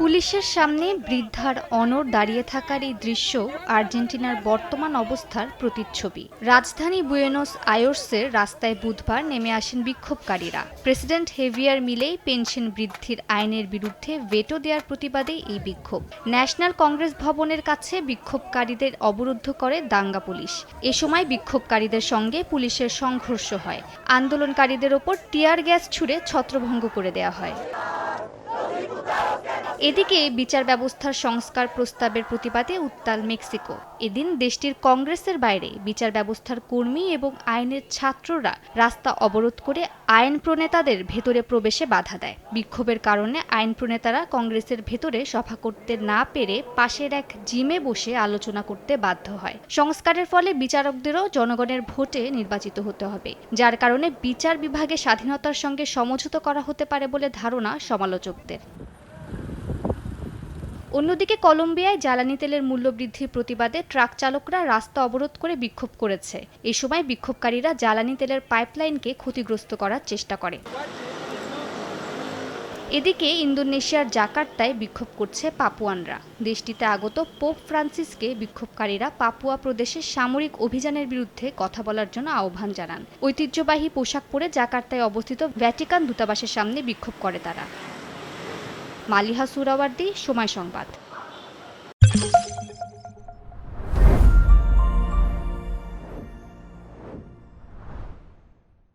পুলিশের সামনে বৃদ্ধার অনর দাঁড়িয়ে থাকার এই দৃশ্য আর্জেন্টিনার বর্তমান অবস্থার প্রতিচ্ছবি। রাজধানী বুয়েনোস আয়োর্সের রাস্তায় বুধবার নেমে আসেন বিক্ষোভকারীরা। প্রেসিডেন্ট হেভিয়ার মিলেই পেনশন বৃদ্ধির আইনের বিরুদ্ধে ভেটো দেওয়ার প্রতিবাদে এই বিক্ষোভ। ন্যাশনাল কংগ্রেস ভবনের কাছে বিক্ষোভকারীদের অবরুদ্ধ করে দাঙ্গা পুলিশ। এ সময় বিক্ষোভকারীদের সঙ্গে পুলিশের সংঘর্ষ হয়। আন্দোলনকারীদের ওপর টিয়ার গ্যাস ছুড়ে ছত্রভঙ্গ করে দেওয়া হয়। এদিকে বিচার ব্যবস্থার সংস্কার প্রস্তাবের প্রতিবাদে উত্তাল মেক্সিকো। এদিন দেশটির কংগ্রেসের বাইরে বিচার ব্যবস্থার কর্মী এবং আইনের ছাত্ররা রাস্তা অবরোধ করে আইন প্রণেতাদের ভেতরে প্রবেশে বাধা দেয়। বিক্ষোভের কারণে আইন প্রণেতারা কংগ্রেসের ভেতরে সভা করতে না পেরে পাশের এক জিমে বসে আলোচনা করতে বাধ্য হয়। সংস্কারের ফলে বিচারকদেরও জনগণের ভোটে নির্বাচিত হতে হবে, যার কারণে বিচার বিভাগে স্বাধীনতার সঙ্গে সমঝোতা করা হতে পারে বলে ধারণা সমালোচকদের। অন্যদিকে কলম্বিয়ায় জ্বালানি তেলের মূল্য বৃদ্ধির প্রতিবাদে ট্রাক চালকরা রাস্তা অবরোধ করে বিক্ষোভ করেছে। এ সময় বিক্ষোভকারীরা জ্বালানি তেলের পাইপলাইনকে ক্ষতিগ্রস্ত করার চেষ্টা করে। এদিকে ইন্দোনেশিয়ার জাকার্তায় বিক্ষোভ করছে পাপুয়ানরা। দেশটিতে আগত পোপ ফ্রান্সিসকে বিক্ষোভকারীরা পাপুয়া প্রদেশের সামরিক অভিযানের বিরুদ্ধে কথা বলার জন্য আহ্বান জানান। ঐতিহ্যবাহী পোশাক পরে জাকার্তায় অবস্থিত ভ্যাটিকান দূতাবাসের সামনে বিক্ষোভ করে তারা। মালিহা সুরাওয়ার্দি সময় সংবাদ।